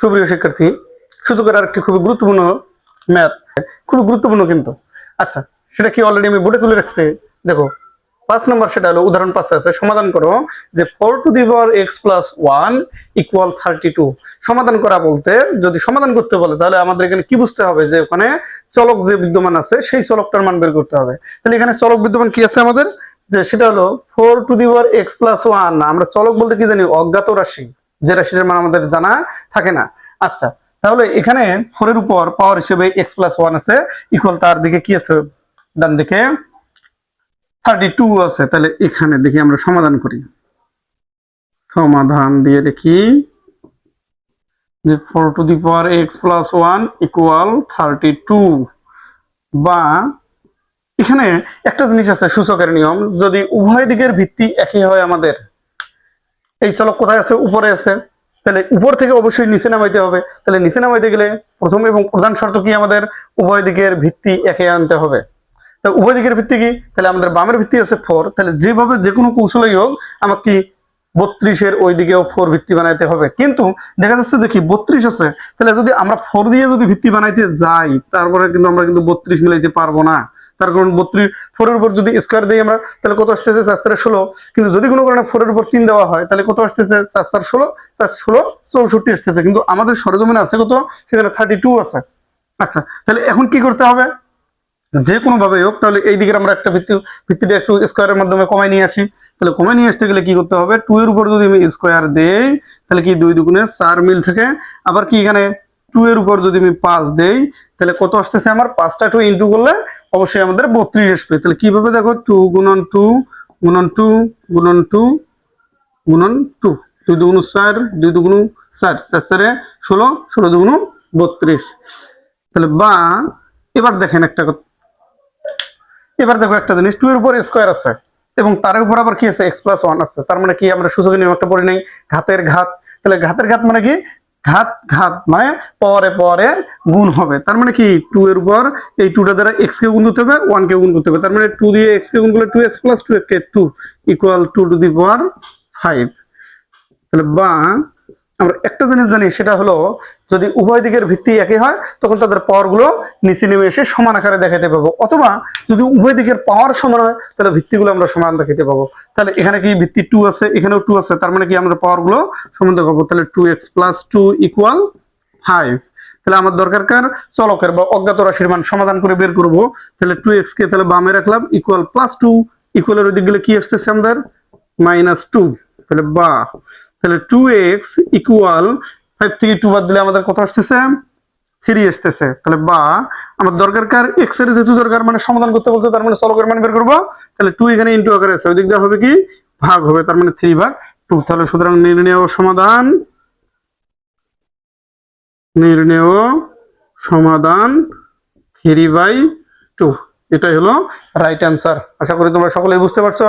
সুপ্রিয় শিক্ষার্থী সূচকের আরেকটি খুবই গুরুত্বপূর্ণ ম্যাথ। খুবই গুরুত্বপূর্ণ কিন্তু। আচ্ছা সেটা কি অলরেডি আমি বোর্ডে তুলে রাখছি? দেখো, পাঁচ নম্বর সেটা হলো উদাহরণ পাঁচে আছে, সমাধান করো যে four to the power x plus one equal thirty two সমাধান করা বলতে, যদি সমাধান করতে বলে, তাহলে আমাদের এখানে কি বুঝতে হবে? যে ওখানে চলক যে বিদ্যমান আছে, সেই চলকটার মান বের করতে হবে। তাহলে এখানে চলক বিদ্যমান কি আছে আমাদের? যে সেটা হলো four to the power x plus one আমরা চলক বলতে কি জানি? অজ্ঞাত রাশি। যে রাশিটার মান আমাদের জানা থাকে না। আচ্ছা তাহলে এখানে ফোরের উপর পাওয়ার হিসেবে এক্স প্লাস ওয়ান আছে ইকুয়াল তার দিকে কি আছে? ডান দিকে থার্টি টু আছে, তাহলে এখানে দেখি আমরা সমাধান করি। সমাধান দিয়ে দেখি যে four to the power x plus one equal thirty two বা এখানে একটা জিনিস আছে সূচকের নিয়ম, যদি উভয় দিকের ভিত্তি একই হয় আমাদের এই চলক কোথায় আছে? উপরে আছে। তাহলে উপর থেকে অবশ্যই নিচে নামাইতে হবে। তাহলে নিচে নামাইতে গেলে প্রথম এবং প্রধান শর্ত কি আমাদের? উভয় দিকের ভিত্তি একে আনতে হবে। তা উভয় দিকের ভিত্তি কি? তাহলে আমাদের বামের ভিত্তি আছে ফোর তাহলে যেভাবে যে কোনো কৌশলই হোক, আমাকে কি বত্রিশের ওই দিকেও ফোর ভিত্তি বানাইতে হবে। কিন্তু দেখা যাচ্ছে দেখি বত্রিশ আছে। তাহলে যদি আমরা ফোর দিয়ে যদি ভিত্তি বানাইতে যাই, তারপরে কিন্তু আমরা কিন্তু বত্রিশ মিলাইতে পারব না। তার কারণ বত্রিশ ফোরের উপর যদি স্কোয়ার দিই আমরা, তাহলে কত আসতেছে? চার চারে ষোলো। কিন্তু যদি কোনো কারণে ফোরের উপর তিন দেওয়া হয়, তাহলে কত আসতেছে? চার চার ষোলো। চার ষোলো, চৌষট্টি আসতেছে। কিন্তু আমাদের সরজমিনে আছে কত? সেখানে থার্টি টু আছে। আচ্ছা তাহলে এখন কি করতে হবে? যে কোনো ভাবে হোক, তাহলে এই দিকের আমরা একটা ভিত্তি ভিত্তিটা একটু স্কোয়ারের মাধ্যমে কমাই নিয়ে আসি। তাহলে কমাই নিয়ে আসতে গেলে কি করতে হবে? টু এর উপর যদি আমি স্কোয়ার দেই, তাহলে কি দুই দুগুণে চার মিল থেকে আবার কি এখানে টু এর উপর যদি আমি পাঁচ দেই তাহলে কত আসতেছে আমার? পাঁচটা টু ইন্টু করলে অবশ্যই আমাদের বত্রিশ আসবে। তাহলে কীভাবে দেখো? টু গুণন টু গুণন টু গুণন টু গুণন টু দুই দুগুণ চার, দুই দুগুণ চার। চার চারে ষোলো ষোলো দুগুণ বত্রিশ। তাহলে বা, এবার দেখেন একটা কথা। এবার দেখো একটা জিনিস টু এর উপর স্কোয়ার আছে এবং তার উপর আবার কি আছে? এক্স প্লাস ওয়ান আছে। তার মানে কি আমরা সূচকের নিয়ম একটা পড়ি নাই? ঘাতের ঘাত। তাহলে ঘাতের ঘাত মানে কি? ঘাত ঘাত মানে পরে পরে গুণ হবে। তার মানে কি? টু এর উপর এই টুটা দ্বারা এক্স কে গুণ করতে হবে ওয়ান কে গুণ করতে হবে। তার মানে টু দিয়ে এক্স কে গুণ করলে two x plus two K two equal two to the power five তাহলে বা আমরা একটা জিনিস জানি, সেটা হলো যদি উভয় দিকের ভিত্তি একই হয়, তখন তাদের পাওয়ারগুলো নিচে নেমে এসে সমান আকারে দেখাতে পাবো। অথবা যদি উভয় দিকের পাওয়ার সমান হয়, তাহলে ভিত্তিগুলো আমরা সমান দেখাতে পাবো। তাহলে এখানে কি ভিত্তি টু আছে, এখানেও টু আছে, তার মানে কি আমরা পাওয়ারগুলো সমান দেখাবো? তাহলে two x plus two equal five তাহলে আমার দরকার কার? চলকের বা অজ্ঞাত রাশির মান সমাধান করে বের করব। তাহলে টু এক্স কে তাহলে বামে রাখলাম ইকুয়াল প্লাস টু ইকুয়ালের ওই দিক গেলে কি আসতেছে আমাদের? মাইনাস টু তাহলে বা তাহলে টু এক্স ইকুয়াল ফাইভ থেকে টু বাদ দিলে আমাদের কত আসতেছে? থ্রি আসতেছে। তাহলে বা আমার দরকার কার? এক্সের যেহেতু দরকার মানে সমাধান করতে বলছে, তার মানে চলকের মান বের করব। তাহলে টু এখানে ইন্টু আকারে আছে ওই দিক হবে কি? ভাগ হবে, তার মানে থ্রি ভাগ টু তাহলে সুতরাং নির্ণয় সমাধান নির্ণয় সমাধান থ্রি বাই টু এটাই হলো রাইট অ্যান্সার আশা করি তোমরা সকলেই বুঝতে পারছ।